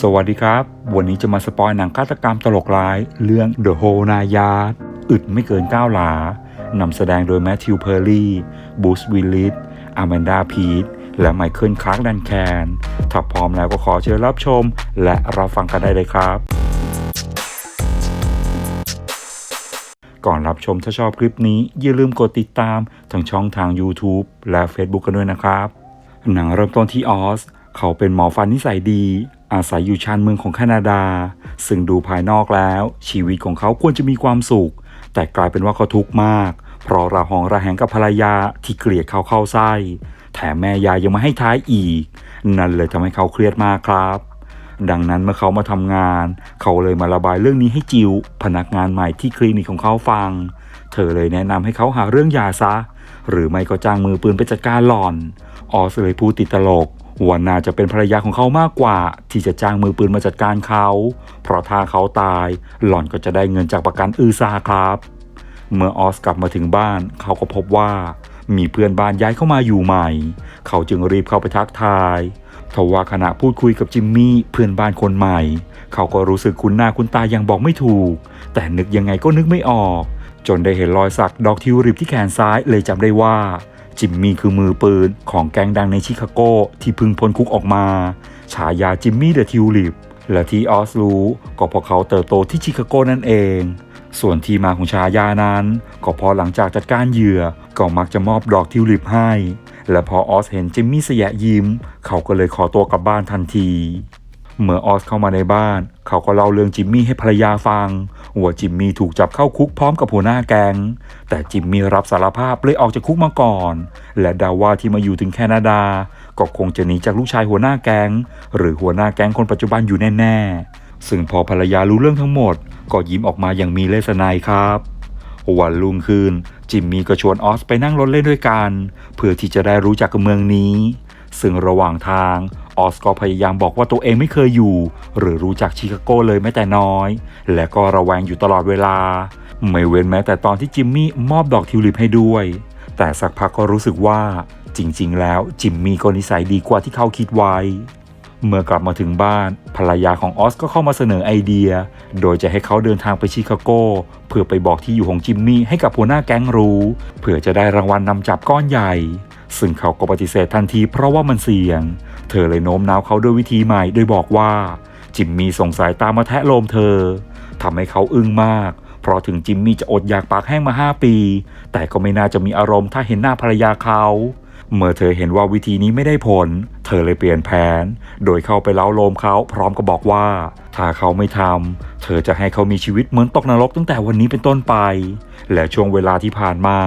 สวัสดีครับ วันนี้จะมาสปอยหนังฆาตกรรมตลกร้าย เรื่อง The Whole n a y a r d อึดไม่เกิน9หลานำแสดงโดยแมทธิวเพอร์ลี่บูสวิลลิสอาแมนดาพีทและไมเคิลคลาร์กดันแคนถ้าพร้อมแล้วก็ขอเชิญรับชม และรับฟังกันได้เลยครับ ก่อนรับชมถ้าชอบคลิปนี้ อย่าลืมกดติดตามทั้งช่องทาง YouTube และ Facebook กันด้วยนะครับ หนังเริ่มต้นที่ออส เขาเป็นหมอฟันนิสัยดี อาศัยอยู่ชานเมืองของแคนาดา ซึ่งดูภายนอกแล้ว ชีวิตของเขาควรจะมีความสุข แต่กลายเป็นว่าเขาทุกข์มาก เพราะระหองระแหงกับภรรยาที่เกลียดเขาเข้าไส้ แถมแม่ยายยังมาให้ท้ายอีก นั่นเลยทำให้เขาเครียดมากครับ ดังนั้นเมื่อเขามาทำงาน เขาเลยมาระบายเรื่องนี้ให้จิว พนักงานใหม่ที่คลินิกของเขาฟัง เธอเลยแนะนำให้เขาหาเรื่องยาซะ หรือไม่ก็จ้างมือปืนไปจัดการหล่อน ออสเลยพูดติดตลก ว่าน่าจะเป็นภรรยาของเขามากกว่า ที่จะจ้างมือปืนมาจัดการเขา เพราะถ้าเขาตาย หล่อนก็จะได้เงินจากประกันอือซาครับ เมื่อออสกลับมาถึงบ้าน เขาก็พบว่า มีเพื่อนบ้านย้ายเข้ามาอยู่ใหม่ เขาจึงรีบเข้าไปทักทายทว่าขณะพูดคุยกับจิมมี่เพื่อนบ้านคนใหม่ เขาก็รู้สึกคุ้นหน้าคุ้นตายังบอกไม่ถูก แต่นึกยังไงก็นึกไม่ออก จนได้เห็นรอยสักดอกทิวลิปที่แขนซ้ายเลยจำได้ว่า จิมมี่คือมือปืนของแก๊งดังในชิคาโกที่พึ่งพ้นคุกออกมา ฉายาจิมมี่เดอะทิวลิปและที่ออสรู้ก็เพราะเขาเติบโตที่ชิคาโกนั่นเอง ส่วนที่มาของฉายานั้น ก็เพอหลังจากจัดการเหยื่อก็มักจะมอบดอกทิวลิปให้ และพอออสเห็นจิมมี่เสยะยิ้ม เขาก็เลยขอตัวกลับบ้านทันที เมื่อออสเข้ามาในบ้าน เขาก็เล่าเรื่องจิมมี่ให้ภรรยาฟังว่าจิมมี่ถูกจับเข้าคุกพร้อมกับหัวหน้าแก๊ง แต่จิมมี่รับสารภาพเลยออกจากคุกมาก่อน และดาว่าที่มาอยู่ถึงแคนาดา ก็คงจะหนีจากลูกชายหัวหน้าแก๊ง หรือหัวหน้าแก๊งคนปัจจุบันอยู่แน่ๆ ซึ่งพอภรรยารู้เรื่องทั้งหมด ก็ยิ้มออกมาอย่างมีเลสไนยครับวันรุ่งขึ้นจิมมี่ก็ชวนออสไปนั่งรถเล่นด้วยกัน เพื่อที่จะได้รู้จักเมืองนี้ ซึ่งระหว่างทาง ออสก็พยายามบอกว่าตัวเองไม่เคยอยู่ หรือรู้จักชิคาโกเลยแม้แต่น้อย และก็ระแวงอยู่ตลอดเวลา ไม่เว้นแม้แต่ตอนที่จิมมี่มอบดอกทิวลิปให้ด้วย แต่สักพักก็รู้สึกว่า จริง ๆ แล้วจิมมี่ก็นิสัยดีกว่าที่เขาคิดไว้ เมื่อกลับมาถึงบ้าน ภรรยาของออสก็เข้ามาเสนอไอเดีย โดยจะให้เขาเดินทางไปชิคาโกเพื่อไปบอกที่อยู่ของจิมมี่ให้กับหัวหน้าแก๊งรู้เพื่อจะได้รางวัลนำจับก้อนใหญ่ซึ่งเขาก็ปฏิเสธทันทีเพราะว่ามันเสี่ยง เธอเลยโน้มน้าวเขาด้วยวิธีใหม่โดยบอกว่า จิมมี่ส่งสายตามมาแทะโลมเธอทำให้เขาอึ้งมาก เพราะถึงจิมมี่จะอดอยากปากแห้งมา 5 ปี แต่ก็ไม่น่าจะมีอารมณ์ถ้าเห็นหน้าภรรยาเขา เมื่อเธอเห็นว่าวิธีนี้ไม่ได้ผล เธอเลยเปลี่ยนแผน โดยเข้าไปเล้าโลมเขาพร้อมกับบอกว่า ถ้าเขาไม่ทำเธอจะให้เขามีชีวิตเหมือนตกนรกตั้งแต่วันนี้เป็นต้นไป และช่วงเวลาที่ผ่านมา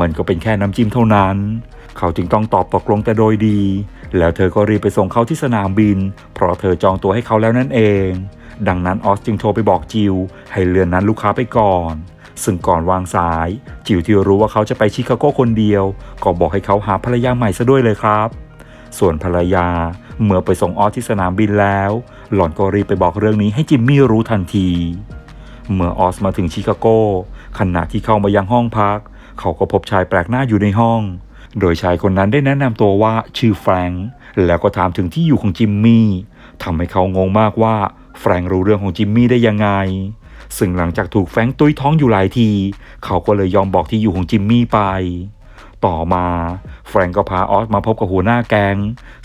มันก็เป็นแค่น้ำจิ้มเท่านั้น เขาจึงต้องตอบตกลงแต่โดยดี แล้วเธอก็รีบไปส่งเขาที่สนามบิน เพราะเธอจองตัวให้เขาแล้วนั่นเอง ดังนั้นออสจึงโทรไปบอกจิว ให้เลื่อนนั้นลูกค้าไปก่อน ซึ่งก่อนวางสาย จิวที่รู้ว่าเขาจะไปชิคาโกคนเดียว ก็บอกให้เขาหาภรรยาใหม่ซะด้วยเลยครับ ส่วนภรรยาเมื่อไปส่งออสที่สนามบินแล้ว หล่อนก็รีบไปบอกเรื่องนี้ให้จิมมี่รู้ทันที เมื่อออสมาถึงชิคาโกขณะที่เข้ามายังห้องพัก เขาก็พบชายแปลกหน้าอยู่ในห้อง โดยชายคนนั้นได้แนะนำตัวว่าชื่อแฟรงค์แล้วก็ถามถึงที่อยู่ของจิมมี่ทำให้เขางงมากว่าแฟรงค์รู้เรื่องของจิมมี่ได้ยังไง ซึ่งหลังจากถูกแฟรงค์ตุ้ยท้องอยู่หลายที เขาก็เลยยอมบอกที่อยู่ของจิมมี่ไป ต่อมาแฟรงก์ก็พาออสมาพบกับหัวหน้าแกง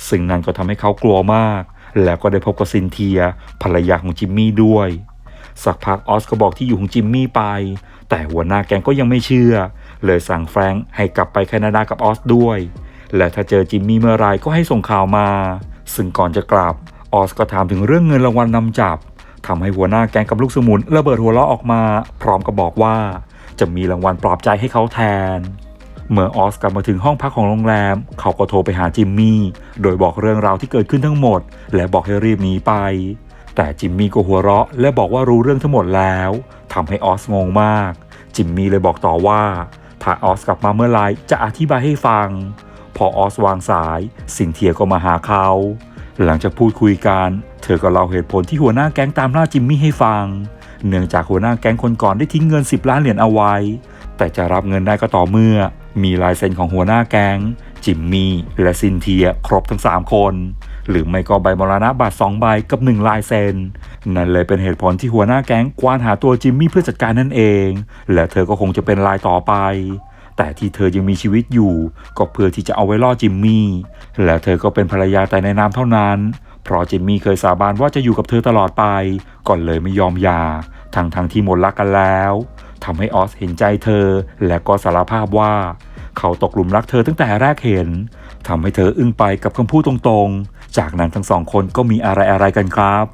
ซึ่งนั่นก็ทำให้เขากลัวมาก แล้วก็ได้พบกับซินเทียภรรยาของจิมมี่ด้วย สักพักออสก็บอกที่อยู่ของจิมมี่ไป แต่หัวหน้าแกงก็ยังไม่เชื่อ เลยสั่งแฟรงค์ให้กลับไปแคนาดากับออสด้วย และถ้าเจอจิมมี่เมื่อไรก็ให้ส่งข่าวมา ซึ่งก่อนจะกลับออสก็ถามถึงเรื่องเงินรางวัลนำจับทำให้หัวหน้าแกงกับลูกสมุนระเบิดหัวเราะออกมา พร้อมกับบอกว่า จะมีรางวัลปลอบใจให้เขาแทน เมื่อออสกลับมาถึงห้องพักของโรงแรม เขาก็โทรไปหาจิมมี่ โดยบอกเรื่องราวที่เกิดขึ้นทั้งหมด และบอกให้รีบหนีไป แต่จิมมี่ก็หัวเราะและบอกว่ารู้เรื่องทั้งหมดแล้วทำให้ออสงงมาก จิมมี่เลยบอกต่อว่า ถ้าออสกลับมาเมื่อไรจะอธิบายให้ฟัง พอออสวางสายสินเทียก็มาหาเขา หลังจากพูดคุยกัน เธอก็เล่าเหตุผลที่หัวหน้าแก๊งตามล่าจิมมี่ให้ฟัง เนื่องจากหัวหน้าแก๊งคนก่อนได้ทิ้งเงิน 10 ล้านเหรียญเอาไว้ แต่จะรับเงินได้ก็ต่อเมื่อ มีลายเซ็นของหัวหน้าแก๊งจิมมี่และซินเทียครบทั้ง 3 คน หรือไม่ก็ใบมรณะบัตรสองใบกับหนึ่งลายเซ็นนั่นเลยเป็นเหตุผลที่หัวหน้าแก๊งกวานหาตัวจิมมี่เพื่อจัดการนั่นเอง และเธอก็คงจะเป็นลายต่อไป แต่ที่เธอยังมีชีวิตอยู่ ก็เพื่อที่จะเอาไว้ล่อจิมมี่ และเธอก็เป็นภรรยาแต่ในนามเท่านั้น เพราะจิมมี่เคยสาบานว่าจะอยู่กับเธอตลอดไป ก่อนเลยไม่ยอมยาทั้งทั้งที่หมดรักกันแล้วทำให้ออสเห็นใจเธอ และก็สารภาพว่า เขาตกหลุมรักเธอตั้งแต่แรกเห็นทำให้เธออึ้งไปกับคำพูดตรงๆ จากนั้นทั้งสองคนก็มีอะไรอะไรกันครับ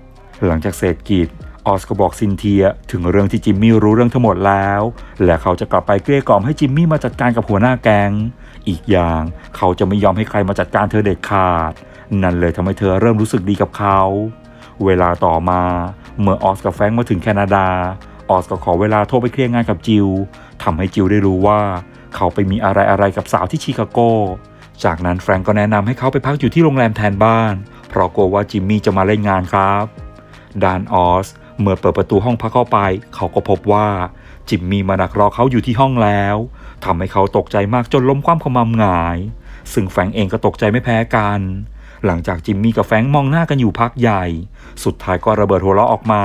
หลังจากเศรษฐกิจออสก็บอกซินเทียถึงเรื่องที่จิมมี่รู้เรื่องทั้งหมดแล้ว และเขาจะกลับไปเกลี้ยกล่อมให้จิมมี่มาจัดการกับหัวหน้าแก๊งอีกอย่างเขาจะไม่ยอมให้ใครมาจัดการเธอเด็ดขาด นั่นเลยทำให้เธอเริ่มรู้สึกดีกับเขา เวลาต่อมาเมื่อออสกับแฟงมาถึงแคนาดา ออสก็ขอเวลาโทรไปเคลียร์งานกับจิวทำให้จิวได้รู้ว่า เขาไปมีอะไรอะไรกับสาวที่ชิคาโก จากนั้นแฟรงก์ก็แนะนำให้เขาไปพักอยู่ที่โรงแรมแทนบ้าน เพราะกลัวว่าจิมมี่จะมาเล่นงานครับดานออสเมื่อเปิดประตูห้องพักเข้าไป เขาก็พบว่าจิมมี่มาดักรอเขาอยู่ที่ห้องแล้วทำให้เขาตกใจมากจนล้มคว่ำขมำหงาย ซึ่งแฟรงก์เองก็ตกใจไม่แพ้กัน หลังจากจิมมี่กับแฟรงก์มองหน้ากันอยู่พักใหญ่ สุดท้ายก็ระเบิดหัวเราะออกมา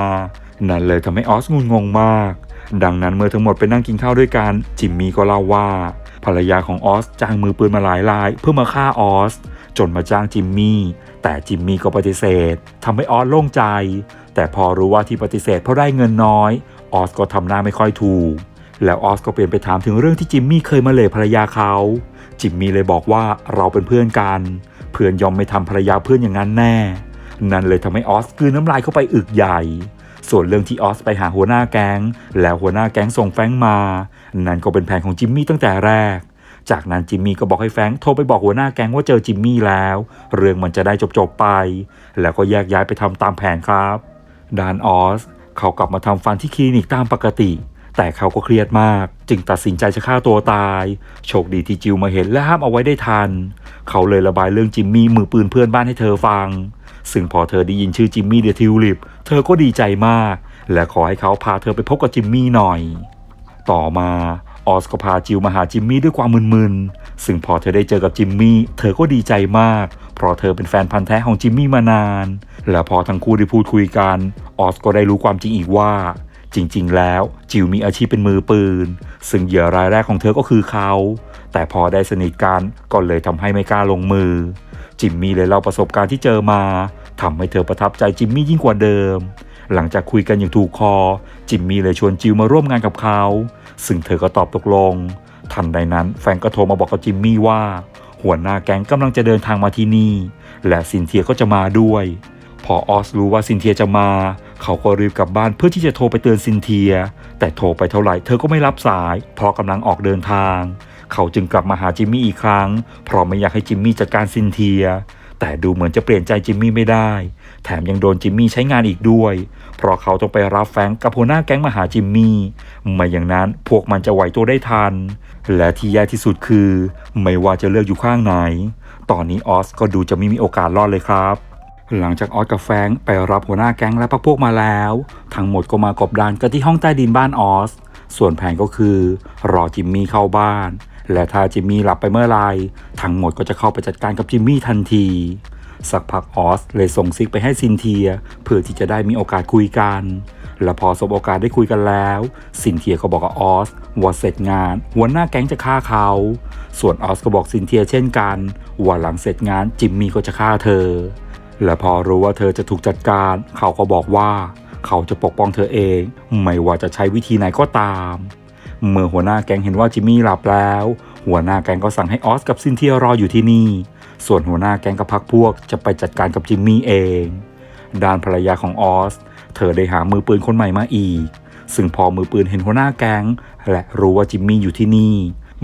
นั่นเลยทำให้ออสงุนงงมาก ดังนั้นเมื่อทั้งหมดไปนั่งกินข้าวด้วยกันจิมมี่ก็เล่าว่า ภรรยาของออสจ้างมือปืนมาหลายราย เพื่อมาฆ่าออส จนมาจ้างจิมมี่ แต่จิมมี่ก็ปฏิเสธทำให้ออสโล่งใจ แต่พอรู้ว่าที่ปฏิเสธเพราะได้เงินน้อยออสก็ทำหน้าไม่ค่อยถูก แล้วออสก็เปลี่ยนไปถามถึงเรื่องที่จิมมี่เคยมาเล่ภรรยาเขา จิมมี่เลยบอกว่าเราเป็นเพื่อนกัน เพื่อนยอมไม่ทำภรรยาเพื่อนอย่างนั้นแน่ นั่นเลยทำให้ออสกลืนน้ำลายเข้าไปอึกใหญ่ส่วนเรื่องที่ออสไปหาหัวหน้าแก๊ง แล้วหัวหน้าแก๊งส่งแฟงมา นั่นก็เป็นแผนของจิมมี่ตั้งแต่แรก จากนั้นจิมมี่ก็บอกให้แฟงโทรไปบอกหัวหน้าแก๊งว่าเจอจิมมี่แล้ว เรื่องมันจะได้จบๆไป แล้วก็แยกย้ายไปทำตามแผนครับดานออสเขากลับมาทำฟันที่คลินิกตามปกติ แต่เขาก็เครียดมาก จึงตัดสินใจจะฆ่าตัวตาย โชคดีที่จิวมาเห็นและห้ามเอาไว้ได้ทัน เขาเลยระบายเรื่องจิมมี่มือปืนเพื่อนบ้านให้เธอฟัง ซึ่งพอเธอได้ยินชื่อจิมมี่เดอะทิวลิป เธอก็ดีใจมาก และขอให้เขาพาเธอไปพบกับจิมมี่หน่อย ต่อมาออสก็พาจิวมาหาจิมมี่ด้วยความมึนๆ ซึ่งพอเธอได้เจอกับจิมมี่ เธอก็ดีใจมาก เพราะเธอเป็นแฟนพันธ์แท้ของจิมมี่มานาน และพอทั้งคู่ได้พูดคุยกันออสก็ได้รู้ความจริงอีกว่า จริงๆ แล้วจิวมีอาชีพเป็นมือปืน ซึ่งเหยื่อรายแรกของเธอก็คือเขา แต่พอได้สนิทกันก็เลยทำให้ไม่กล้าลงมือ จิมมี่เลยเล่าประสบการณ์ที่เจอมาทำให้เธอประทับใจจิมมี่ยิ่งกว่าเดิม หลังจากคุยกันอย่างถูกคอ จิมมี่เลยชวนจิวมาร่วมงานกับเขา ซึ่งเธอก็ตอบตกลง ทันใดนั้นแฟนก็โทรมาบอกกับจิมมี่ว่า หัวหน้าแก๊งกำลังจะเดินทางมาที่นี่ และซินเทียก็จะมาด้วย พอออสรู้ว่าซินเทียจะมา เขาก็รีบกลับบ้านเพื่อที่จะโทรไปเตือนซินเทีย แต่โทรไปเท่าไหร่เธอก็ไม่รับสาย เพราะกำลังออกเดินทาง เขาจึงกลับมาหาจิมมี่อีกครั้งเพราะไม่อยากให้จิมมี่จัดการซินเทีย แต่ดูเหมือนจะเปลี่ยนใจจิมมี่ไม่ได้ แถมยังโดนจิมมี่ใช้งานอีกด้วย เพราะเขาต้องไปรับแฟงกับหัวหน้าแก๊งมาหาจิมมี่ ไม่อย่างนั้นพวกมันจะไหวตัวได้ทัน และที่แย่ที่สุดคือ ไม่ว่าจะเลือกอยู่ข้างไหน ตอนนี้ออสก็ดูจะไม่มีโอกาสรอดเลยครับหลังจากออสกับแฟงไปรับหัวหน้าแก๊งและพวกพวกมาแล้ว ทั้งหมดก็มากบดานกันที่ห้องใต้ดินบ้านออส ส่วนแผนก็คือ รอจิมมี่เข้าบ้าน และถ้าจิมมี่หลับไปเมื่อไรทั้งหมดก็จะเข้าไปจัดการกับจิมมี่ทันที สักพักออสเลยส่งซิกไปให้ซินเทีย เพื่อที่จะได้มีโอกาสคุยกัน และพอสบโอกาสได้คุยกันแล้ว ซินเทียก็บอกกับออสว่าเสร็จงานหัวหน้าแก๊งจะฆ่าเขา ส่วนออสก็บอกซินเทียเช่นกันว่าหลังเสร็จงานจิมมี่ก็จะฆ่าเธอ และพอรู้ว่าเธอจะถูกจัดการ เขาก็บอกว่า เขาจะปกป้องเธอเอง ไม่ว่าจะใช้วิธีไหนก็ตาม เมื่อหัวหน้าแก๊งเห็นว่าจิมมี่หลับแล้ว หัวหน้าแก๊งก็สั่งให้ออสกับซินเทียรออยู่ที่นี่ ส่วนหัวหน้าแก๊งกับพักพวกจะไปจัดการกับจิมมี่เอง ด้านภรรยาของออส เธอได้หามือปืนคนใหม่มาอีก ซึ่งพอมือปืนเห็นหัวหน้าแก๊งและรู้ว่าจิมมี่อยู่ที่นี่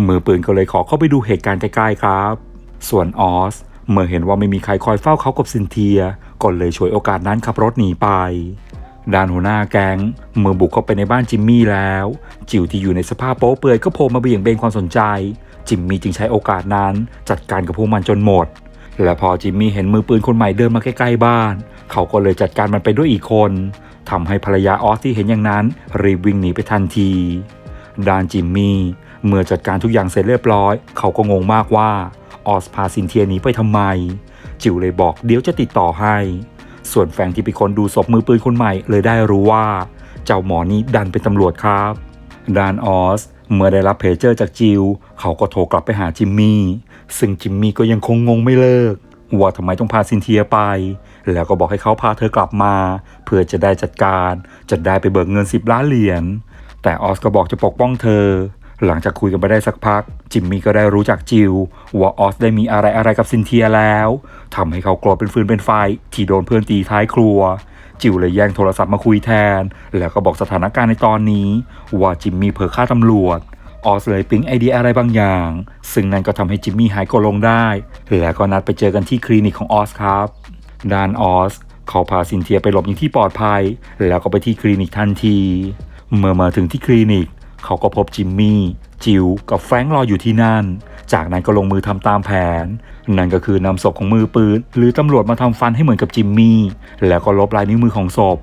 มือปืนก็เลยขอเข้าไปดูเหตุการณ์ใกล้ๆครับ ส่วนออสเมื่อเห็นว่าไม่มีใครคอยเฝ้าเขากับซินเทีย ก็เลยฉวยโอกาสนั้นขับรถหนีไป ดานหัวหน้าแก๊งเมื่อบุกเข้าไปในบ้านจิมมี่แล้ว จิวที่อยู่ในสภาพโป๊เปลือยก็โผล่มาเบี่ยงเบนความสนใจ จิมมี่จึงใช้โอกาสนั้น จัดการกับพวกมันจนหมด และพอจิมมี่เห็นมือปืนคนใหม่เดินมาใกล้ๆบ้าน เขาก็เลยจัดการมันไปด้วยอีกคนทำให้ภรรยาออสที่เห็นอย่างนั้นรีบวิ่งหนีไปทันที ดานจิมมี่เมื่อจัดการทุกอย่างเสร็จเรียบร้อย เขาก็งงมากว่าออสพาซินเทียหนีไปทำไม จิวเลยบอกเดี๋ยวจะติดต่อให้ ส่วนแฟงที่เป็นคนดูศพมือปืนคนใหม่เลยได้รู้ว่า เจ้าหมอนี้ดันเป็นตำรวจครับดานออสเมื่อได้รับเพจเจอร์จากจิว เขาก็โทรกลับไปหาจิมมี่ ซึ่งจิมมี่ก็ยังคงงงไม่เลิก ว่าทำไมต้องพาซินเทียไป แล้วก็บอกให้เขาพาเธอกลับมา เพื่อจะได้จัดการ จะได้ไปเบิกเงิน 10 ล้านเหรียญ แต่ออสก็บอกจะปกป้องเธอ หลังจากคุยกันไปได้สักพัก จิมมี่ก็ได้รู้จากจิวว่าออสได้มีอะไรอะไรกับซินเทียแล้วทำให้เขาโกรธเป็นฟืนเป็นไฟ ที่โดนเพื่อนตีท้ายครัว จิวเลยแย่งโทรศัพท์มาคุยแทน แล้วก็บอกสถานการณ์ในตอนนี้ ว่าจิมมี่เผลอฆ่าตำรวจออสเลยปิ๊งไอเดียอะไรบางอย่าง ซึ่งนั่นก็ทำให้จิมมี่หายโกรธลงได้ แล้วก็นัดไปเจอกันที่คลินิกของออสครับด้านออสเขาพาซินเทียไปหลบอยู่ที่ปลอดภัย แล้วก็ไปที่คลินิกทันที เมื่อมาถึงที่คลินิก เขาก็พบจิมมี่จิวกับแฟรงค์รออยู่ที่นั่น จากนั้นก็ลงมือทำตามแผน นั่นก็คือนำศพของมือปืน หรือตำรวจมาทำฟันให้เหมือนกับจิมมี่ แล้วก็ลบลายนิ้วมือของศพ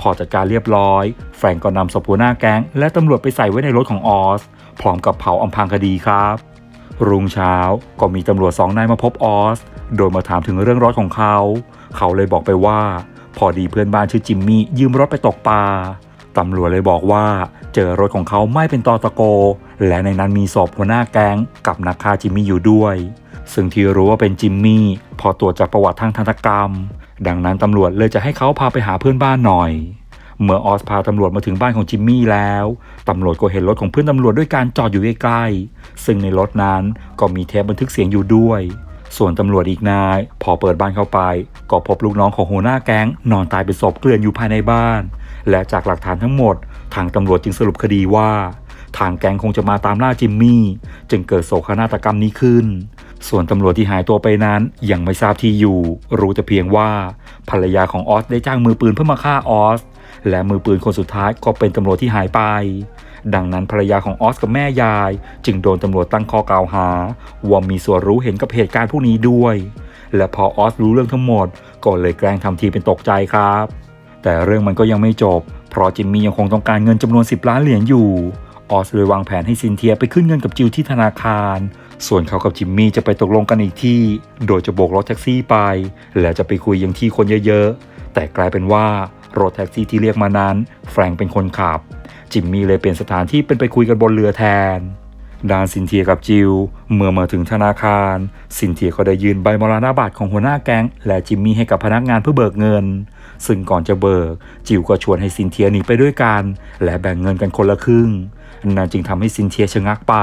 พอจัดการเรียบร้อย แฟรงก์ก็นำศพหัวหน้าแก๊ง และตำรวจไปใส่ไว้ในรถของออส พร้อมกับเผาอำพรางคดีครับ รุ่งเช้าก็มีตำรวจสองนายมาพบออส โดยมาถามถึงเรื่องรถของเขา เขาเลยบอกไปว่า พอดีเพื่อนบ้านชื่อจิมมี่ยืมรถไปตกปลา ตำรวจเลยบอกว่า เจอรถของเขาไม่เป็นตอตะโก และในนั้นมีศพหัวหน้าแก๊งกับนักฆ่าจิมมี่อยู่ด้วย ซึ่งที่รู้ว่าเป็นจิมมี่พอตรวจจากประวัติทางทันกรรม ดังนั้นตำรวจเลยจะให้เขาพาไปหาเพื่อนบ้านหน่อย เมื่อออสพาตำรวจมาถึงบ้านของจิมมี่แล้ว ตำรวจก็เห็นรถของเพื่อนตำรวจด้วยการจอดอยู่ใกล้ๆซึ่งในรถนั้นก็มีเทปบันทึกเสียงอยู่ด้วย ส่วนตำรวจอีกนาย พอเปิดบ้านเข้าไป ก็พบลูกน้องของหัวหน้าแก๊ง นอนตายเป็นศพเกลื่อนอยู่ภายในบ้าน และจากหลักฐานทั้งหมด ทางตำรวจจึงสรุปคดีว่า ทางแก๊งคงจะมาตามล่าจิมมี่ จึงเกิดโศกนาฏกรรมนี้ขึ้น ส่วนตำรวจที่หายตัวไปนั้นยังไม่ทราบที่อยู่ รู้แต่เพียงว่า ภรรยาของออสได้จ้างมือปืนเพื่อมาฆ่าออสและมือปืนคนสุดท้ายก็เป็นตำรวจที่หายไป ดังนั้นภรรยาของออสกับแม่ยาย จึงโดนตำรวจตั้งข้อกล่าวหา ว่ามีส่วนรู้เห็นกับเหตุการณ์พวกนี้ด้วย และพอออสรู้เรื่องทั้งหมด ก็เลยแกล้งทำทีเป็นตกใจครับ แต่เรื่องมันก็ยังไม่จบ เพราะจิมมี่ยังคงต้องการเงินจำนวน 10 ล้านเหรียญอยู่ ออสเลยวางแผนให้ซินเทียไปขึ้นเงินกับจิวที่ธนาคาร ส่วนเขากับจิมมี่จะไปตกลงกันอีกที่ โดยจะโบกรถแท็กซี่ไป แล้วจะไปคุยยังที่คนเยอะๆ แต่กลายเป็นว่ารถแท็กซี่ที่เรียกมานั้น แฟรงเป็นคนขับ จิมมี่เลยเปลี่ยนสถานที่เป็นไปคุยกันบนเรือแทนดานซินเทียกับจิว เมื่อมาถึงธนาคาร ซินเทียก็ได้ยืนใบมรณบัตรของหัวหน้าแก๊งและจิมมี่ให้กับพนักงานเพื่อเบิกเงิน ซึ่งก่อนจะเบิก จิวก็ชวนให้ซินเทียหนีไปด้วยกัน และแบ่งเงินกันคนละครึ่งนั่นจึงทำให้ซินเทียชะงักไป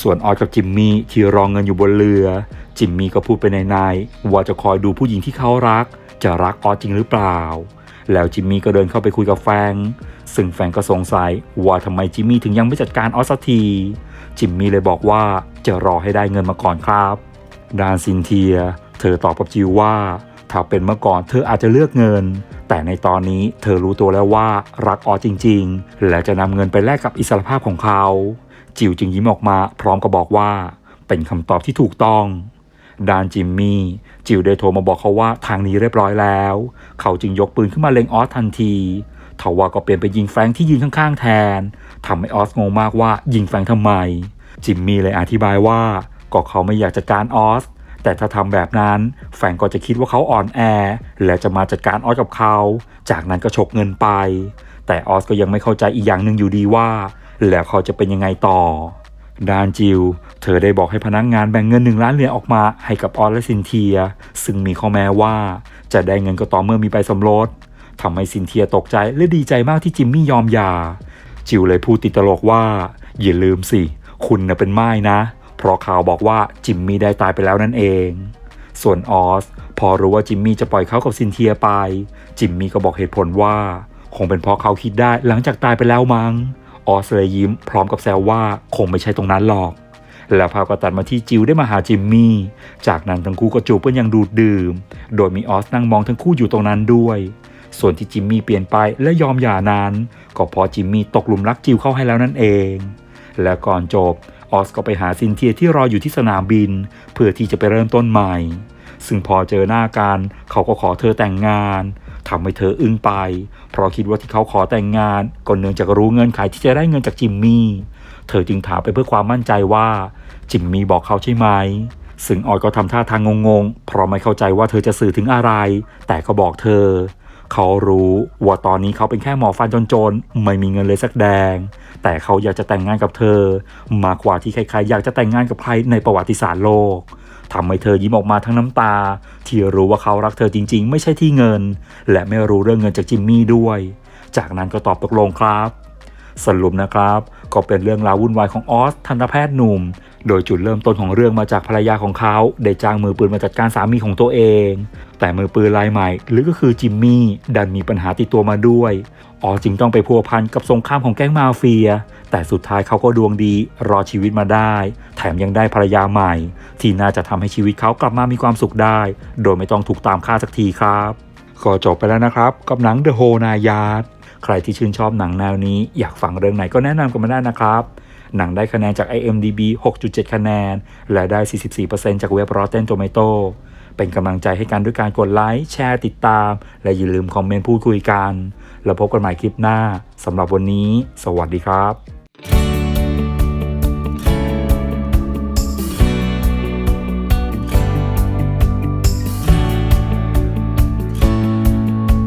ส่วนออสกับจิมมี่ที่รองเงินอยู่บนเรือ จิมมี่ก็พูดไปในในๆว่าจะคอยดูผู้หญิงที่เขารัก จะรักออสจริงหรือเปล่า แล้วจิมมี่ก็เดินเข้าไปคุยกับแฟง ซึ่งแฟงก็สงสัยว่าทำไมจิมมี่ถึงยังไม่จัดการออสักที จิมมี่เลยบอกว่าจะรอให้ได้เงินมาก่อนครับดานซินเทีย เธอตอบกับจิวว่าถ้าเป็นเมื่อก่อนเธออาจจะเลือกเงิน แต่ในตอนนี้เธอรู้ตัวแล้วว่ารักออจริง ๆ และจะนำเงินไปแลกกับอิสรภาพของเขา จิวจึงยิ้มออกมาพร้อมกับบอกว่า เป็นคำตอบที่ถูกต้อง ดานจิมมี่ จิวได้โทรมาบอกเขาว่าทางนี้เรียบร้อยแล้ว เขาจึงยกปืนขึ้นมาเล็งออสทันทีทว่าก็เปลี่ยนไปยิงแฟรงค์ที่ยืนข้างๆแทนทำให้ออสงงมากว่ายิงแฟรงค์ทำไม จิมมี่เลยอธิบายว่าก็เขาไม่อยากจัดการออสแต่ถ้าทำแบบนั้น แฟรงก์ก็จะคิดว่าเขาอ่อนแอ และจะมาจัดการออสกับเขา จากนั้นก็ฉกเงินไป แต่ออสก็ยังไม่เข้าใจอีกอย่างหนึ่งอยู่ดีว่า แล้วเขาจะเป็นยังไงต่อ ดานจิว เธอได้บอกให้พนักงงานแบ่งเงินหนึ่งล้านเหรียญออกมาให้กับออสและซินเทีย ซึ่งมีข้อแม้ว่า จะได้เงินก็ต่อเมื่อมีใบสมรสทำให้ซินเทียตกใจและดีใจมากที่จิมมี่ยอมหย่า จิวเลยพูดติดตลกว่า อย่าลืมสิ คุณนะเป็นไม้นะ เพราะข่าวบอกว่าจิมมี่ได้ตายไปแล้วนั่นเอง ส่วนออสพอรู้ว่าจิมมี่จะปล่อยเขากับซินเทียไป จิมมี่ก็บอกเหตุผลว่า คงเป็นเพราะเขาคิดได้หลังจากตายไปแล้วมั้ง ออสเลยยิ้มพร้อมกับแซวว่าคงไม่ใช่ตรงนั้นหรอก แล้วภาก็ตัดมาที่จิวได้มาหาจิมมี่ จากนั้นทั้งคู่ก็จูบกันอย่างดูดดื่ม โดยมีออสนั่งมองทั้งคู่อยู่ตรงนั้นด้วย ส่วนที่จิมมี่เปลี่ยนไปและยอมหย่านั้นก็เพราะจิมมี่ตกหลุมรักจิวเข้าให้แล้วนั่นเอง และก่อนจบออสก็ไปหาซินเทียที่รออยู่ที่สนามบิน เพื่อที่จะไปเริ่มต้นใหม่ ซึ่งพอเจอหน้ากันเขาก็ขอเธอแต่งงาน ทำให้เธออึ้งไป เพราะคิดว่าที่เขาขอแต่งงานก็เนื่องจากรู้เงื่อนไขที่จะได้เงินจากจิมมี่ เธอจึงถามไปเพื่อความมั่นใจว่า จิมมี่บอกเขาใช่ไหม ซึ่งออยก็ทำท่าทางงงๆ เพราะไม่เข้าใจว่าเธอจะสื่อถึงอะไร แต่ก็บอกเธอ เขารู้ว่าตอนนี้เขาเป็นแค่หมอฟันจนๆ ไม่มีเงินเลยสักแดง แต่เขาอยากจะแต่งงานกับเธอ มากกว่าที่ใครๆอยากจะแต่งงานกับใครในประวัติศาสตร์โลก ทำให้เธอยิ้มออกมาทั้งน้ำตา ที่รู้ว่าเขารักเธอจริง ๆ ไม่ใช่ที่เงิน และไม่รู้เรื่องเงินจากจิมมี่ด้วย จากนั้นก็ตอบตกลงครับ สรุปนะครับ ก็เป็นเรื่องราววุ่นวายของออสทันตแพทย์หนุ่ม โดยจุดเริ่มต้นของเรื่องมาจากภรรยาของเขา ได้จ้างมือปืนมาจัดการสามีของตัวเอง แต่มือปืนรายใหม่ หรือก็คือจิมมี่ดันมีปัญหาติดตัวมาด้วยออสจึงต้องไปพัวพันกับสงครามของแก๊งมาเฟีย แต่สุดท้ายเขาก็ดวงดีรอชีวิตมาได้ แถมยังได้ภรรยาใหม่ ที่น่าจะทำให้ชีวิตเขากลับมามีความสุขได้ โดยไม่ต้องถูกตามฆ่าสักทีครับก็จบไปแล้วนะครับ กับหนัง The Whole Nayard ใครที่ชื่นชอบหนังแนวนี้อยากฟังเรื่องไหนก็แนะนำกันมาได้นะครับ หนังได้คะแนนจาก IMDb 6.7 คะแนน และได้ 44%จากเว็บ Rotten Tomato เป็นกำลังใจให้กันด้วยการกดไลค์แชร์ติดตาม และอย่าลืมคอมเมนต์พูดคุยกัน แล้วพบกันใหม่คลิปหน้าสำหรับวันนี้ สวัสดีครับ